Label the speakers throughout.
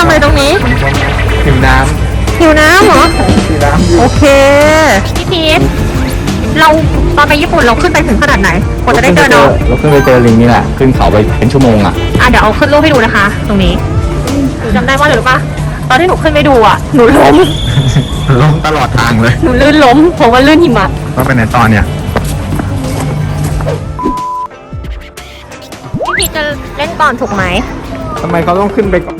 Speaker 1: ทำอะไรตรงนี้
Speaker 2: หิวน้
Speaker 1: หิวน้ำเหรอำ
Speaker 2: หิวน้ำอยู่
Speaker 1: โอเค พี่พีทเราตอนไปญี่ปุ่นเราขึ้นไปถึงขนาดไหนกว่าจะได้เจอน้อง
Speaker 2: เราขึ้นไปเจอลิงนี่แหละ ขึ้นเขาไปเป็นชั่วโมงอะ
Speaker 1: อะเดี๋ยวเอาขึ้นรูปให้ดูนะคะ ตรงนี้หนูจำได้ว่าหรือปะตอนที่หนูขึ้นไปดูอะหนูล้ม
Speaker 2: ล้มตลอดทางเลย
Speaker 1: หนูลื่นล้มเพราะว่าลื่นหิมะ
Speaker 2: ก็เป็นในตอนเนี่ย
Speaker 1: พี่พีทจะเล่นก่อนถูกไหม
Speaker 2: ทำไมเขาต้องขึ้นไปก่อน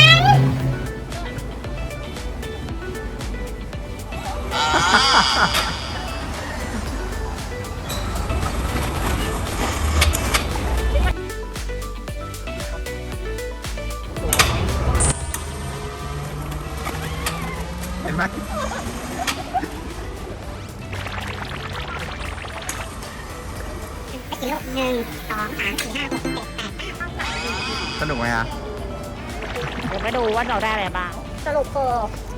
Speaker 2: เห็นไหม
Speaker 3: หนึ่งสองสามสี่ห้าหกเจ็ดแปดเก้า
Speaker 2: สนุกไหมฮะ
Speaker 1: เดี๋ยวไปดูว่าเราได้อะไรบ้าง สรุปคือ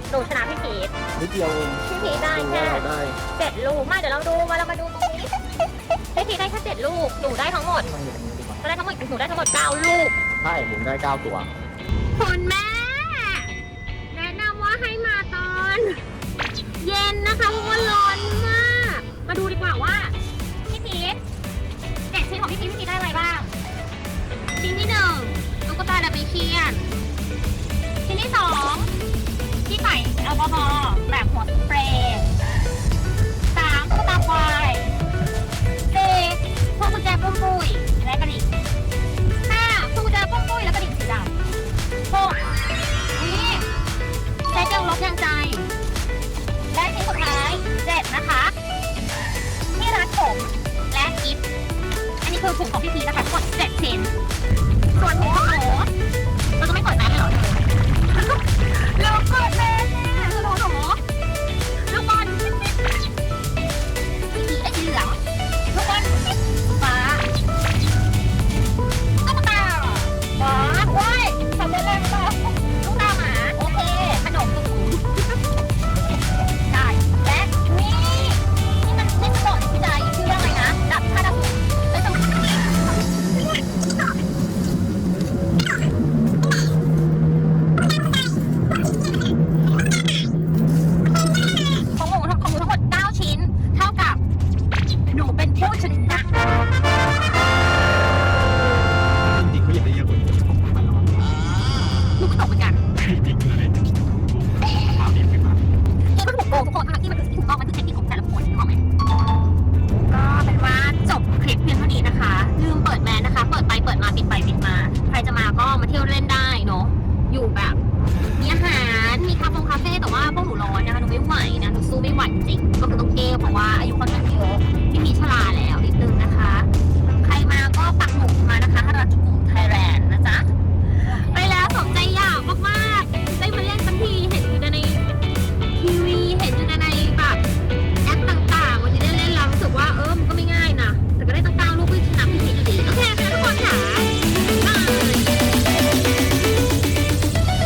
Speaker 1: หนูชนะพี่พีท
Speaker 2: นิดเดียวเอง
Speaker 1: พี่พีทได้แค่
Speaker 2: ได้
Speaker 1: เจ็ดลูกมาเดี๋ยวเราดูมาเรามาดูตรงนี้พี่พีทได้แค่เจ็ดลูกหนูได้ทั้งหมดก็ได้ทั้งหมดหนูได้ทั้งหมดเก้าลูก
Speaker 2: ใช่ผมได้เก้าตัว
Speaker 1: คุณแม่ เย็นนะคะเพราะว่าร้อนมาก มาดูดีกว่าว่าพี่พีทเจ็ดชิ้นของพี่พีทพี่พีทได้อะไรบ้าง ชิ้นที่หนึ่งตุ๊กตาดับเบิลเชียน ชิ้นที่สองที่ใส่แอลกอฮอล์แบบหัวสเปรย์สามตุ๊กตาควาย ของพี่พีนะคะ ที่ยวเล่นได้เนาะอ
Speaker 2: ยู่
Speaker 1: แบบมีอาหารมีคาเฟ่คาเฟ่แต่ว่าพวกหนูร้อนนะคะหนูไม่ไหวนะหนูสู้ไม่ไหวจริงก็คือต้องเกเพราะว่าอายุค่อนข้างเยอะไม่มีชราแล้ว